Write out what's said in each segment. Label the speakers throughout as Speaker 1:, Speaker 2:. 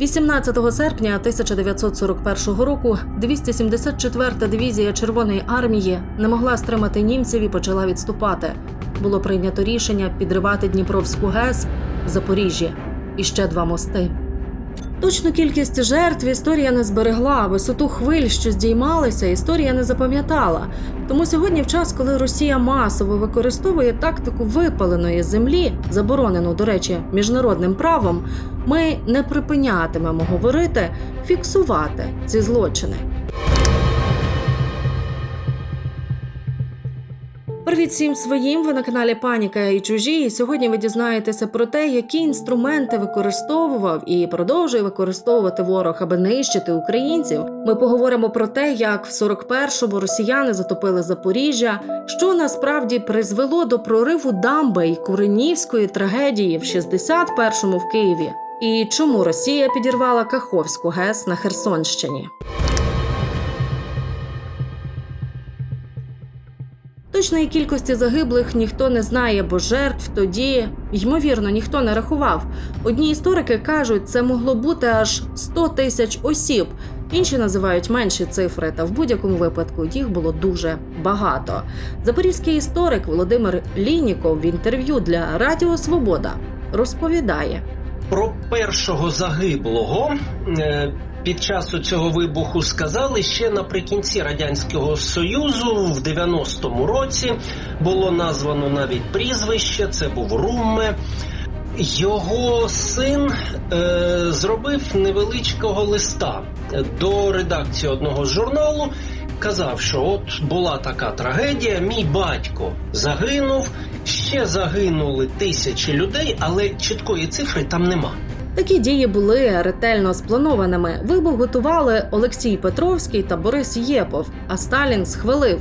Speaker 1: 18 серпня 1941 року 274-та дивізія Червоної армії не могла стримати німців і почала відступати. Було прийнято рішення підривати Дніпровську ГЕС в Запоріжжі і ще два мости. Точну кількість жертв історія не зберегла, висоту хвиль, що здіймалися, історія не запам'ятала. Тому сьогодні, в час, коли Росія масово використовує тактику випаленої землі, заборонену, до речі, міжнародним правом, ми не припинятимемо говорити, фіксувати ці злочини. Привіт всім своїм! Ви на каналі Паніка і чужі. І сьогодні ви дізнаєтеся про те, які інструменти використовував і продовжує використовувати ворог, аби нищити українців. Ми поговоримо про те, як в 41-му росіяни затопили Запоріжжя, що насправді призвело до прориву дамби і Куренівської трагедії в 61-му в Києві. І чому Росія підірвала Каховську ГЕС на Херсонщині? Точної кількості загиблих ніхто не знає, бо жертв тоді, ймовірно, ніхто не рахував. Одні історики кажуть, це могло бути аж 100 тисяч осіб. Інші називають менші цифри, та в будь-якому випадку їх було дуже багато. Запорізький історик Володимир Лініков в інтерв'ю для Радіо Свобода розповідає.
Speaker 2: Про першого загиблого е, під час цього вибуху сказали ще наприкінці радянського союзу, в 90-му році було названо навіть прізвище. Це був Румме. Його син е, зробив невеличкого листа до редакції одного з журналу. Казав, що от була така трагедія. Мій батько загинув, ще загинули тисячі людей, але чіткої цифри там нема.
Speaker 1: Такі дії були ретельно спланованими. Вибух готували Олексій Петровський та Борис Єпов, а Сталін схвалив.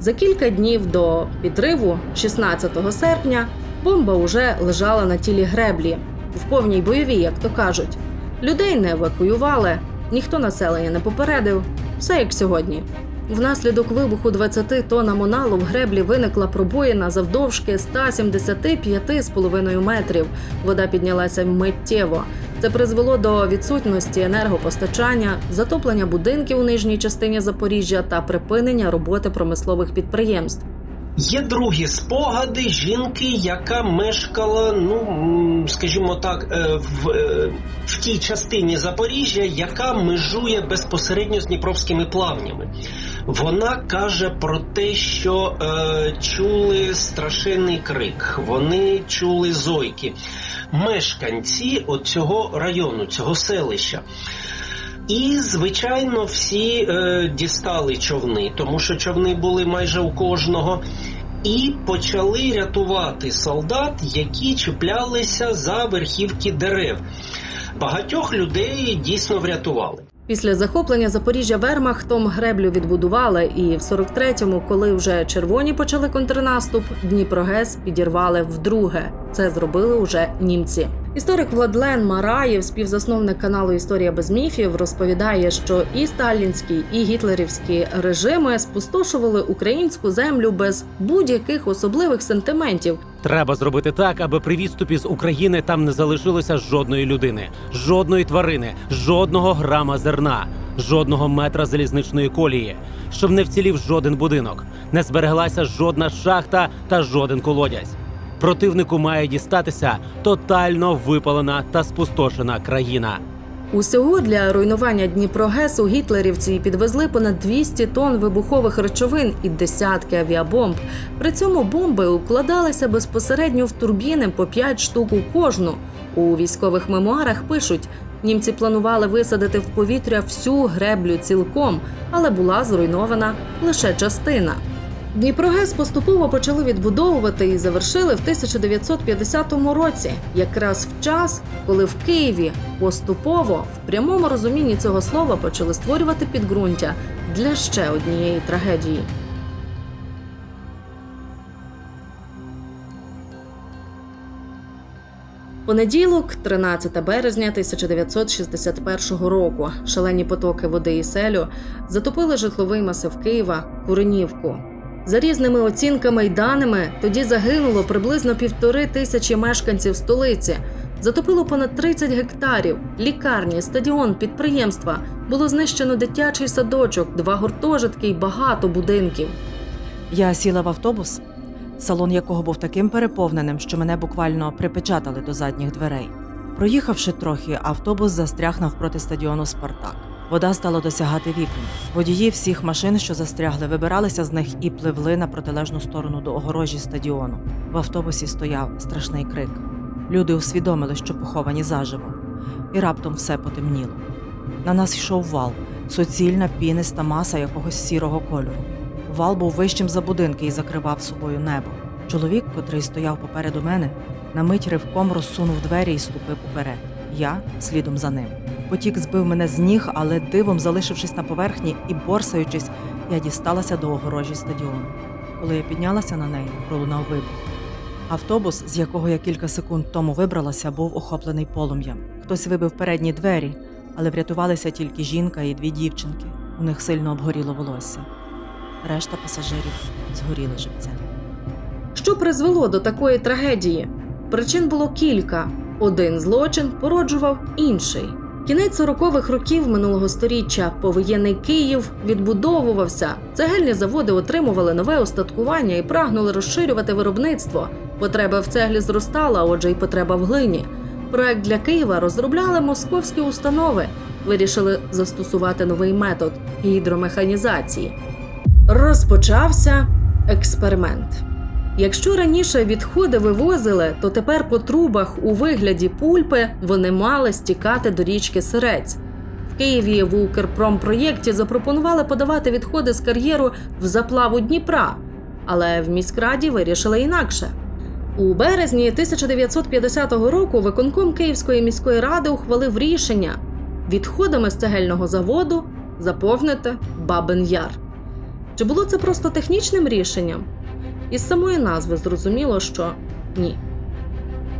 Speaker 1: За кілька днів до підриву, 16 серпня, бомба уже лежала на тілі греблі в повній бойовій, як то кажуть. Людей не евакуювали, ніхто населення не попередив. Все як сьогодні. Внаслідок вибуху 20 тонн амоналу в греблі виникла пробоїна завдовжки 175,5 метрів. Вода піднялася миттєво. Це призвело до відсутності енергопостачання, затоплення будинків у нижній частині Запоріжжя та припинення роботи промислових підприємств.
Speaker 2: Є другі спогади жінки, яка мешкала, ну скажімо так, е, в, е, в тій частині Запоріжжя, яка межує безпосередньо з Дніпровськими плавнями. Вона каже про те, що е, чули страшенний крик, вони чули зойки. Мешканці от цього району, цього селища. І, звичайно, всі е, дістали човни, тому що човни були майже у кожного, і почали рятувати солдат, які чіплялися за верхівки дерев. Багатьох людей дійсно врятували.
Speaker 1: Після захоплення Запоріжжя Вермахтом греблю відбудували, і в 43-му, коли вже червоні почали контрнаступ, Дніпрогес підірвали вдруге. Це зробили уже німці. Історик Владлен Мараєв, співзасновник каналу Історія без міфів, розповідає, що і сталінські, і гітлерівські режими спустошували українську землю без будь-яких особливих сентиментів.
Speaker 3: Треба зробити так, аби при відступі з України там не залишилося жодної людини, жодної тварини, жодного грама зерна, жодного метра залізничної колії, щоб не вцілів жоден будинок, не збереглася жодна шахта та жоден колодязь. Противнику має дістатися тотально випалена та спустошена країна.
Speaker 1: Усього для руйнування Дніпрогесу гітлерівці підвезли понад 200 тонн вибухових речовин і десятки авіабомб. При цьому бомби укладалися безпосередньо в турбіни по 5 штук у кожну. У військових мемуарах пишуть. Німці планували висадити в повітря всю греблю цілком, але була зруйнована лише частина. Дніпрогес поступово почали відбудовувати і завершили в 1950 році, якраз в час, коли в Києві поступово, в прямому розумінні цього слова, почали створювати підґрунтя для ще однієї трагедії. Понеділок, 13 березня 1961 року, шалені потоки води і селю затопили житловий масив Києва Куренівку. За різними оцінками й даними, тоді загинуло приблизно півтори тисячі мешканців столиці. Затопило понад 30 гектарів, лікарні, стадіон, підприємства. Було знищено дитячий садочок, два гуртожитки й багато будинків.
Speaker 4: Я сіла в автобус, салон якого був таким переповненим, що мене буквально припечатали до задніх дверей. Проїхавши трохи, автобус застряг навпроти стадіону Спартак. Вода стала досягати вікон. Водії всіх машин, що застрягли, вибиралися з них і пливли на протилежну сторону до огорожі стадіону. В автобусі стояв страшний крик. Люди усвідомили, що поховані заживо, і раптом все потемніло. На нас йшов вал, суцільна піниста маса якогось сірого кольору. Вал був вищим за будинки і закривав собою небо. Чоловік, котрий стояв попереду мене, на мить ривком розсунув двері і ступив уперед. Я слідом за ним. Потік збив мене з ніг, але дивом, залишившись на поверхні і борсаючись, я дісталася до огорожі стадіону. Коли я піднялася на неї, пролунав вибух. Автобус, з якого я кілька секунд тому вибралася, був охоплений полум'ям. Хтось вибив передні двері, але врятувалися тільки жінка і дві дівчинки. У них сильно обгоріло волосся. Решта пасажирів згоріли живцем.
Speaker 1: Що призвело до такої трагедії? Причин було кілька. Один злочин породжував інший. Кінець 40-х років минулого століття повоєнний Київ відбудовувався. Цегельні заводи отримували нове устаткування і прагнули розширювати виробництво. Потреба в цеглі зростала, отже, й потреба в глині. Проект для Києва розробляли московські установи. Вирішили застосувати новий метод гідромеханізації. Розпочався експеримент. Якщо раніше відходи вивозили, то тепер по трубах у вигляді пульпи вони мали стікати до річки Сирець. В Києві в Укрпромпроєкті запропонували подавати відходи з кар'єру в заплаву Дніпра, але в міськраді вирішили інакше. У березні 1950 року виконком Київської міської ради ухвалив рішення відходами з цегельного заводу заповнити Бабин Яр. Чи було це просто технічним рішенням? Із самої назви зрозуміло, що ні.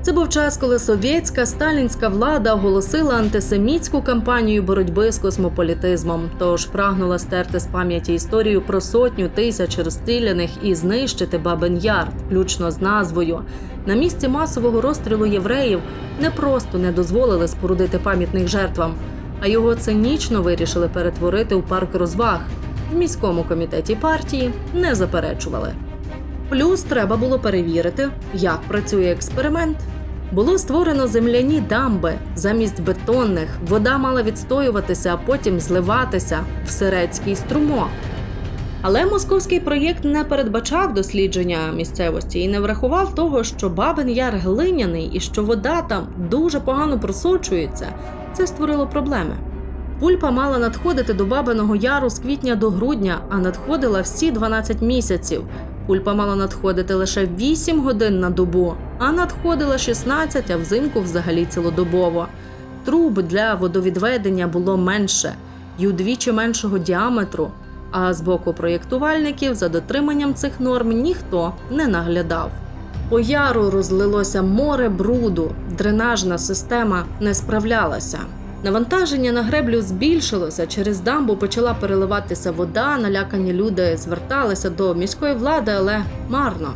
Speaker 1: Це був час, коли совєтська сталінська влада оголосила антисемітську кампанію боротьби з космополітизмом, тож прагнула стерти з пам'яті історію про сотню тисяч розстріляних і знищити Бабин Яр, включно з назвою. На місці масового розстрілу євреїв не просто не дозволили спорудити пам'ятник жертвам, а його цинічно вирішили перетворити у парк розваг. В міському комітеті партії не заперечували. Плюс треба було перевірити, як працює експеримент. Було створено земляні дамби замість бетонних. Вода мала відстоюватися, а потім зливатися в сирецький струмок. Але московський проєкт не передбачав дослідження місцевості і не врахував того, що Бабин Яр глиняний і що вода там дуже погано просочується. Це створило проблеми. Пульпа мала надходити до Бабиного Яру з квітня до грудня, а надходила всі 12 місяців. Пульпа мала надходити лише 8 годин на добу, а надходила 16, а взимку взагалі цілодобово. Труб для водовідведення було менше й удвічі меншого діаметру. А з боку проєктувальників за дотриманням цих норм ніхто не наглядав. По яру розлилося море бруду, дренажна система не справлялася. Навантаження на греблю збільшилося, через дамбу почала переливатися вода, налякані люди зверталися до міської влади, але марно.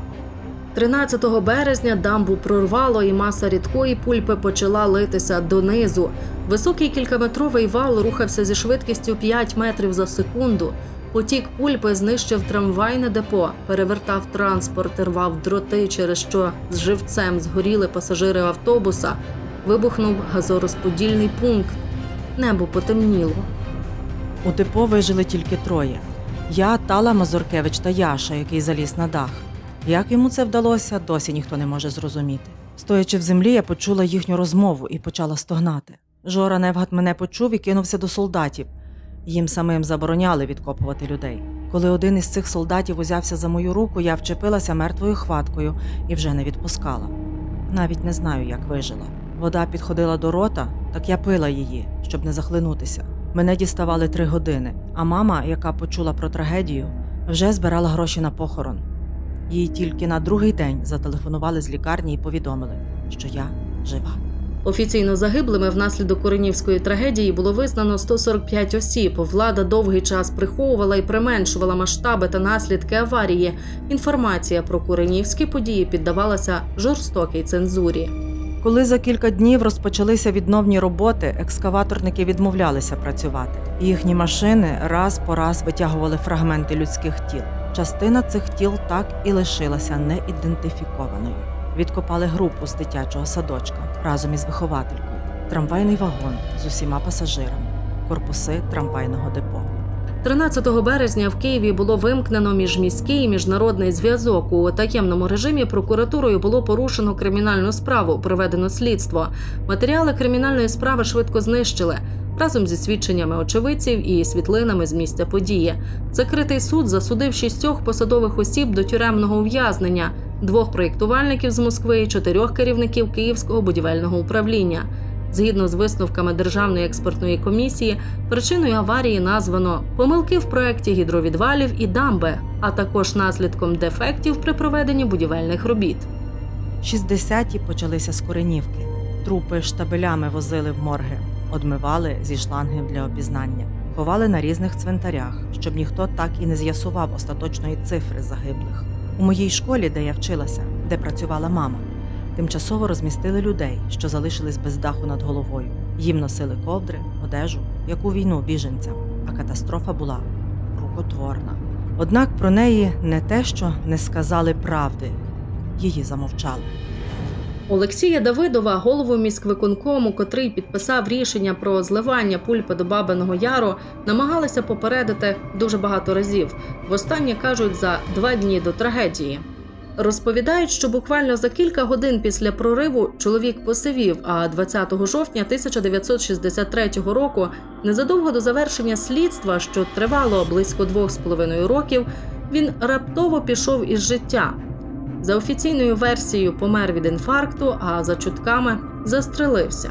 Speaker 1: 13 березня дамбу прорвало, і маса рідкої пульпи почала литися донизу. Високий кількаметровий вал рухався зі швидкістю 5 метрів за секунду. Потік пульпи знищив трамвайне депо, перевертав транспорт, рвав дроти, через що з живцем згоріли пасажири автобуса. Вибухнув газорозподільний пункт. Небо потемніло.
Speaker 4: У депо вижили тільки троє: я, Тала Мазуркевич та Яша, який заліз на дах. Як йому це вдалося, досі ніхто не може зрозуміти. Стоячи в землі, я почула їхню розмову і почала стогнати. Жора Невгат мене почув і кинувся до солдатів. Їм самим забороняли відкопувати людей. Коли один із цих солдатів узявся за мою руку, я вчепилася мертвою хваткою і вже не відпускала. Навіть не знаю, як вижила. Вода підходила до рота, так я пила її, щоб не захлинутися. Мене діставали три години, а мама, яка почула про трагедію, вже збирала гроші на похорон. Їй тільки на другий день зателефонували з лікарні і повідомили, що я жива.
Speaker 1: Офіційно загиблими внаслідок Куренівської трагедії було визнано 145 осіб. Влада довгий час приховувала і применшувала масштаби та наслідки аварії. Інформація про Куренівські події піддавалася жорстокій цензурі.
Speaker 4: Коли за кілька днів розпочалися відновні роботи, екскаваторники відмовлялися працювати. Їхні машини раз по раз витягували фрагменти людських тіл. Частина цих тіл так і лишилася неідентифікованою. Відкопали групу з дитячого садочка разом із вихователькою, трамвайний вагон з усіма пасажирами, корпуси трамвайного депо.
Speaker 1: 13 березня в Києві було вимкнено міжміський і міжнародний зв'язок. У таємному режимі прокуратурою було порушено кримінальну справу, проведено слідство. Матеріали кримінальної справи швидко знищили разом зі свідченнями очевидців і світлинами з місця події. Закритий суд засудив шістьох посадових осіб до тюремного ув'язнення, двох проєктувальників з Москви і чотирьох керівників Київського будівельного управління. Згідно з висновками Державної експертної комісії, причиною аварії названо помилки в проекті гідровідвалів і дамби, а також наслідком дефектів при проведенні будівельних робіт.
Speaker 4: 60-ті почалися з коренівки. Трупи штабелями возили в морги, одмивали зі шлангів для опізнання, ховали на різних цвинтарях, щоб ніхто так і не з'ясував остаточної цифри загиблих. У моїй школі, де я вчилася, де працювала мама, тимчасово розмістили людей, що залишились без даху над головою. Їм носили ковдри, одежу, як у війну біженцям. А катастрофа була рукотворна. Однак про неї не те, що не сказали правди, її замовчали.
Speaker 1: Олексія Давидова, голову міськвиконкому, котрий підписав рішення про зливання пульпи до Бабиного Яру, намагалися попередити дуже багато разів. Востаннє кажуть за два дні до трагедії. Розповідають, що буквально за кілька годин після прориву чоловік посивів, а 20 жовтня 1963 року, незадовго до завершення слідства, що тривало близько двох з половиною років, він раптово пішов із життя. За офіційною версією помер від інфаркту, а за чутками застрелився.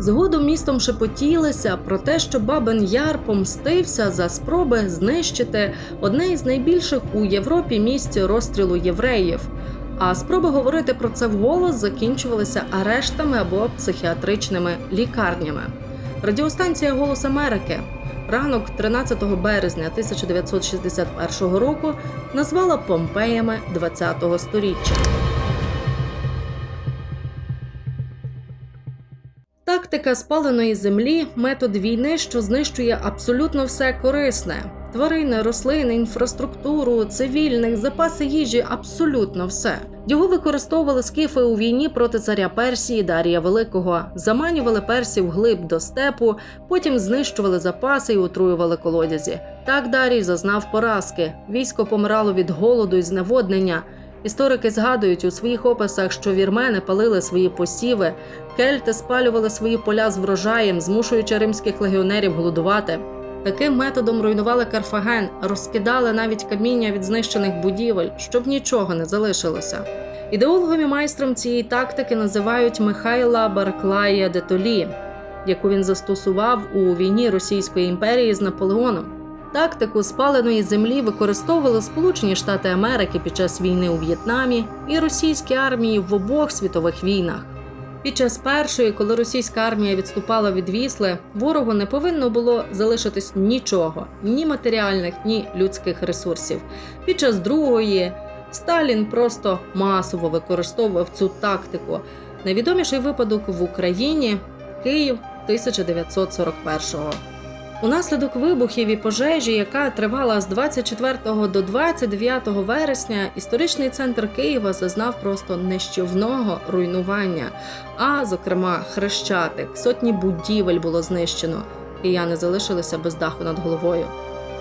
Speaker 1: Згодом містом шепотілися про те, що Бабин Яр помстився за спроби знищити одне із найбільших у Європі місць розстрілу євреїв. А спроби говорити про це вголос закінчувалися арештами або психіатричними лікарнями. Радіостанція Голос Америки ранок 13 березня 1961 року назвала Помпеями ХХ століття. Тактика спаленої землі метод війни, що знищує абсолютно все корисне: тварини, рослини, інфраструктуру, цивільних, запаси їжі абсолютно все. Його використовували скіфи у війні проти царя Персії Дарія Великого, заманювали персів глиб до степу, потім знищували запаси і отруювали колодязі. Так Дарій зазнав поразки. Військо помирало від голоду і зневоднення. Історики згадують у своїх описах, що вірмени палили свої посіви, кельти спалювали свої поля з врожаєм, змушуючи римських легіонерів голодувати. Таким методом руйнували Карфаген, розкидали навіть каміння від знищених будівель, щоб нічого не залишилося. Ідеологом і майстром цієї тактики називають Михайла Барклая де Толі, яку він застосував у війні Російської імперії з Наполеоном. Тактику спаленої землі використовували Сполучені Штати Америки під час війни у В'єтнамі і російські армії в обох світових війнах. Під час першої, коли російська армія відступала від Вісли, ворогу не повинно було залишитись нічого, ні матеріальних, ні людських ресурсів. Під час другої Сталін просто масово використовував цю тактику. Найвідоміший випадок в Україні Київ 1941-го. Унаслідок вибухів і пожежі, яка тривала з 24 до 29 вересня, історичний центр Києва зазнав просто нищівного руйнування. А, зокрема, хрещатик, сотні будівель було знищено. Кияни залишилися без даху над головою.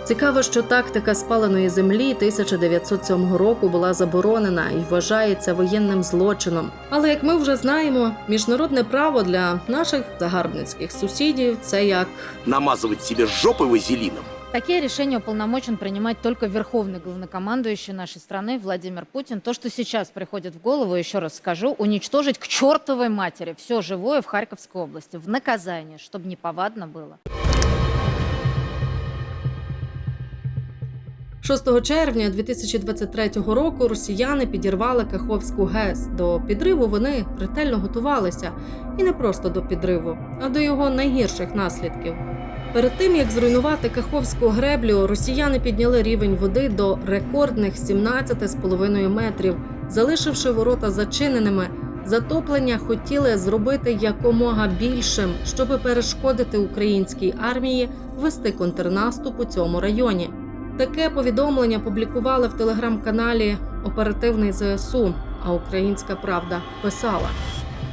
Speaker 1: Цікаво, що тактика спаленої землі 1907 року була заборонена і вважається воєнним злочином. Але як ми вже знаємо, міжнародне право для наших загарбницьких сусідів це як
Speaker 5: намазывать себе жопы вазелином.
Speaker 6: Такие решения уполномочен принимать только верховный главнокомандующий нашей страны Владимир Путин. То, что сейчас приходит в голову, еще раз скажу, уничтожить к чертовой матери все живое в Харьковской области в наказание, чтобы неповадно было.
Speaker 1: 6 червня 2023 року росіяни підірвали Каховську ГЕС. До підриву вони ретельно готувалися, і не просто до підриву, а до його найгірших наслідків. Перед тим як зруйнувати Каховську греблю, росіяни підняли рівень води до рекордних 17,5 метрів, залишивши ворота зачиненими, Затоплення хотіли зробити якомога більшим, щоби перешкодити українській армії вести контрнаступ у цьому районі. Таке повідомлення публікували в телеграм-каналі Оперативний ЗСУ, а Українська Правда писала.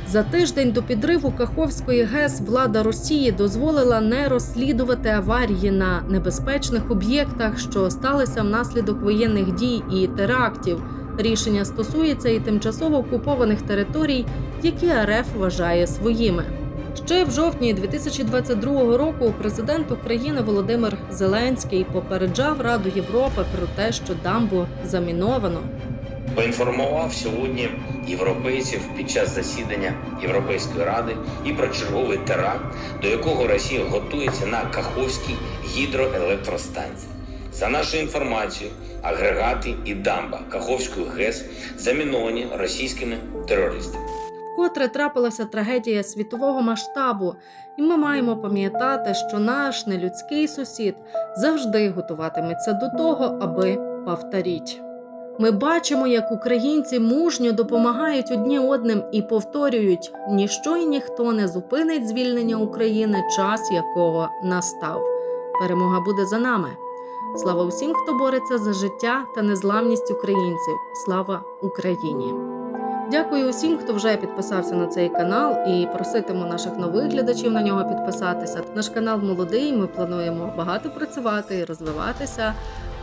Speaker 1: За тиждень до підриву Каховської ГЕС влада Росії дозволила не розслідувати аварії на небезпечних об'єктах, що сталися внаслідок воєнних дій і терактів. Рішення стосується і тимчасово окупованих територій, які РФ вважає своїми. Ще в жовтні 2022 року президент України Володимир Зеленський попереджав Раду Європи про те, що дамбу заміновано.
Speaker 7: поінформував сьогодні європейців під час засідання Європейської ради і про черговий теракт, до якого Росія готується на Каховській гідроелектростанції. За нашою інформацією, агрегати і дамба Каховської ГЕС заміновані російськими терористами.
Speaker 1: Вкотре трапилася трагедія світового масштабу, і ми маємо пам'ятати, що наш нелюдський сусід завжди готуватиметься до того, аби повторіть. Ми бачимо, як українці мужньо допомагають одні одним і повторюють: ніщо і ніхто не зупинить звільнення України, час якого настав. Перемога буде за нами. Слава усім, хто бореться за життя та незламність українців. Слава Україні! Дякую усім, хто вже підписався на цей канал, і проситиму наших нових глядачів на нього підписатися. Наш канал молодий. Ми плануємо багато працювати і розвиватися.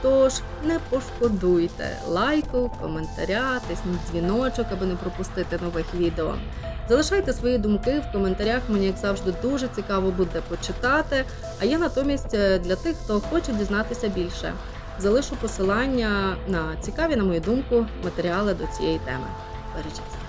Speaker 1: Тож не пошкодуйте лайку, коментаря, тисніть дзвіночок, аби не пропустити нових відео. Залишайте свої думки в коментарях. Мені як завжди дуже цікаво буде почитати. А я натомість е, для тих, хто хоче дізнатися більше, залишу посилання на цікаві, на мою думку, матеріали до цієї теми. varacağız.